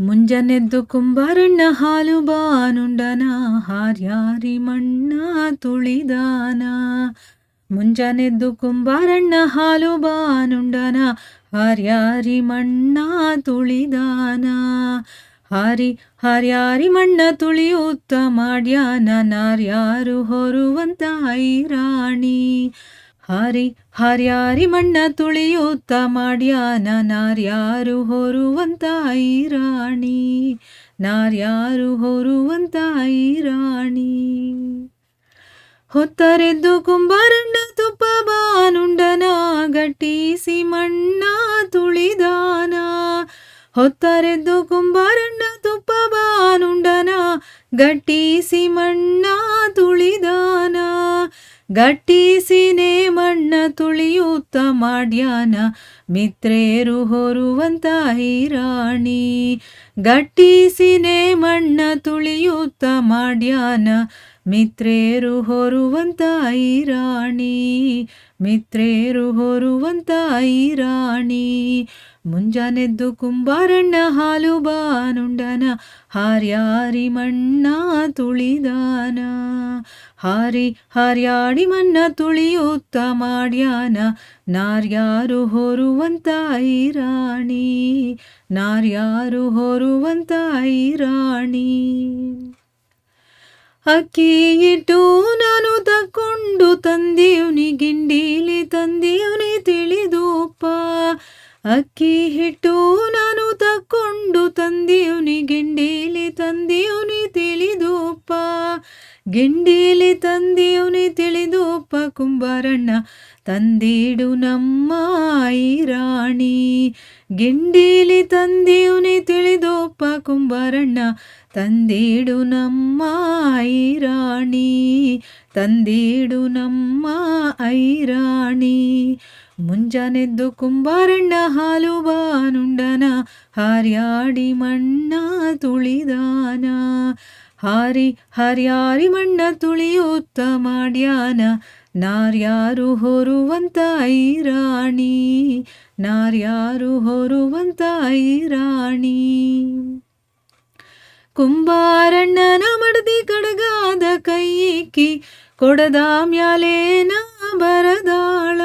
ಮುಂಜಾನೆದ್ದು ಕುಂಬಾರಣ್ಣ ಹಾಲು ಬಾನುಂಡನ, ಹಾರ್ಯಾರಿ ಮಣ್ಣ ತುಳಿದಾನ. ಮುಂಜಾನೆದ್ದು ಕುಂಬಾರಣ್ಣ ಹಾಲು ಬಾನುಂಡನ, ಹಾರ್ಯಾರಿ ಮಣ್ಣ ತುಳಿದಾನ. ಹಾರಿ, ಹಾರ್ಯಾರಿ ಮಣ್ಣ ತುಳಿಯುತ್ತ ಮಾಡ್ಯಾನ, ನಾರ್ಯಾರು ಹೊರುವಂತ ಐರಾಣಿ. ಹಾರಿ ಹಾರ್ಯಾರಿ ಮಣ್ಣ ತುಳಿಯುತ್ತ ಮಾಡ್ಯಾನ, ನಾರ್ಯಾರು ಹೊರುವಂತ ಐರಾಣಿ, ನಾರ್ಯಾರು ಹೊರುವಂತ ಐರಾಣಿ. ಹೊತ್ತರೆದ್ದು ಕುಂಬಾರಣ್ಣ ತುಪ್ಪ ಬಾನುಂಡನ ಗಟ್ಟಿಸಿ ಮಣ್ಣ ತುಳಿದಾನ. ಹೊತ್ತರೆದ್ದು ಕುಂಬಾರಣ್ಣ ತುಪ್ಪ ಬಾನುಂಡನ ಗಟ್ಟಿಸಿ ಮಣ್ಣ ತುಳಿದಾನ. ಗಟ್ಟಿಸಿನೇ ಮಣ್ಣ ತುಳಿಯುತ್ತ ಮಾಡ್ಯಾನ, ಮಿತ್ರೇರು ಹೊರುವಂತ ಹೈರಾಣಿ. ಗಟ್ಟಿಸಿನೇ ಮಣ್ಣ ತುಳಿಯುತ್ತ ಮಾಡ್ಯಾನ, ಮಿತ್ರೇರು ಹೊರುವಂತ ಐರಾಣಿ ಮಿತ್ರೇರು ಹೊರುವಂತ ಐರಾಣಿ ಮುಂಜಾನೆದ್ದು ಕುಂಬಾರಣ್ಣ ಹಾಲು ಬಾನುಂಡನ, ಹಾರ್ಯಾರಿ ಮಣ್ಣ ತುಳಿದಾನ. ಹಾರಿ ಹಾರ್ಯಾಡಿ ಮಣ್ಣ ತುಳಿಯುತ್ತ ಮಾಡ್ಯಾನ, ನಾರ್ಯಾರು ಹೊರುವಂತ ಐರಾಣಿ ನಾರ್ಯಾರು ಹೊರುವಂತ ಐರಾಣಿ ಅಕ್ಕಿ ಇಟ್ಟು ನಾನು ತಕ್ಕೊಂಡು ತಂದೀವ್ನಿ, ಗಿಂಡೀಲಿ ತಂದೀವ್ನಿ ತಿಳಿದೂಪ ಅಕ್ಕಿ ಹಿಟ್ಟು ನಾನು ತಕ್ಕೊಂಡು ತಂದೀವ್ನಿ, ಗಿಂಡೀಲಿ ತಂದೀವ್ನಿ ತಿಳಿದೋಪ್ಪ ಗಿಂಡೀಲಿ ತಂದೀವ್ನಿ ತಿಳಿದೋಪ್ಪ ಕುಂಬಾರಣ್ಣ ತಂದೀಡು ನಮ್ಮ ಐರಾಣಿ. ಗೆಂಡೀಲಿ ತಂದೀವ್ನಿ ತಿಳಿದೋಪ, ಕುಂಬಾರಣ್ಣ ತಂದೀಡು ನಮ್ಮ ಐರಾಣಿ. ತಂದೀಡು ನಮ್ಮ ಐರಾಣಿ. ಮುಂಜಾನೆದ್ದು ಕುಂಬಾರಣ್ಣ ಹಾಲು ಬಾನುಂಡನ, ಹಾರ್ಯಾಡಿ ಮಣ್ಣ ತುಳಿದಾನ. ಹಾರಿ, ಹರ್ಯಾರಿ ಮಣ್ಣ ತುಳಿಯುತ್ತ ಮಾಡ್ಯಾನ, ನಾರ್ಯಾರು ಹೊರುವಂತ ಐರಾಣಿ ನಾರ್ಯಾರು ಹೊರುವಂತ ಐರಾಣಿ ಕುಂಬಾರಣ್ಣನ ಮಡದಿ ಕಡಗಾದ ಕೈಕಿ ಕೊಡದ ಮ್ಯಾಲೇನ ಬರದಾಳ.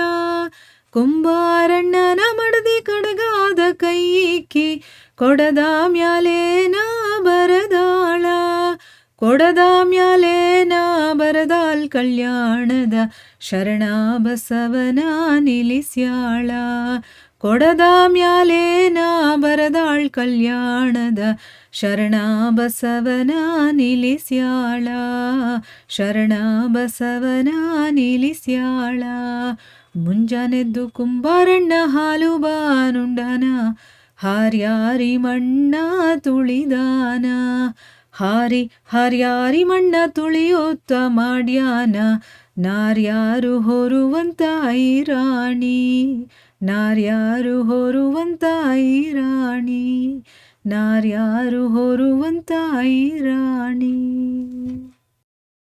ಕುಂಬಾರಣ್ಣನ ಮಡದಿ ಕಡಗಾದ ಕೈಕಿ ಕೊಡದ ಮ್ಯಾಲೇನ ಬರದಾಳ ಕೊಡದ ಮ್ಯಾಲೇನ ಬರದಾಲ್ ಕಲ್ಯಾಣದ ಶರಣ ಬಸವನ ನಿಲ್ಲಿಸ್ಯಾಳ ಕೊಡದ ಮ್ಯಾಲೇನ ಬರದಾಳ್ ಕಲ್ಯಾಣದ ಶರಣ ಬಸವನ ನಿಲ್ಲಿಸ್ಯಾಳ. ಶರಣ ಬಸವನ ನಿಲ್ಲಿಸ್ಯಾಳ. ಮುಂಜಾನೆದ್ದು ಕುಂಬಾರಣ್ಣ ಹಾಲು ಬಾನುಂಡನ, ಹಾರ್ಯಾರಿ ಮಣ್ಣ ತುಳಿದಾನ. ಹಾರಿ ಹಾರ್ಯಾರಿ ಮಣ್ಣ ತುಳಿಯುತ್ತ ಮಾಡ್ಯಾನ ನಾರ್ಯಾರು ಹೊರುವಂತ ಐರಾಣಿ ನಾರ್ಯಾರು ಹೊರುವಂತ ಐರಾಣಿ ನಾರ್ಯಾರು ಹೊರುವಂತ ಐರಾಣಿ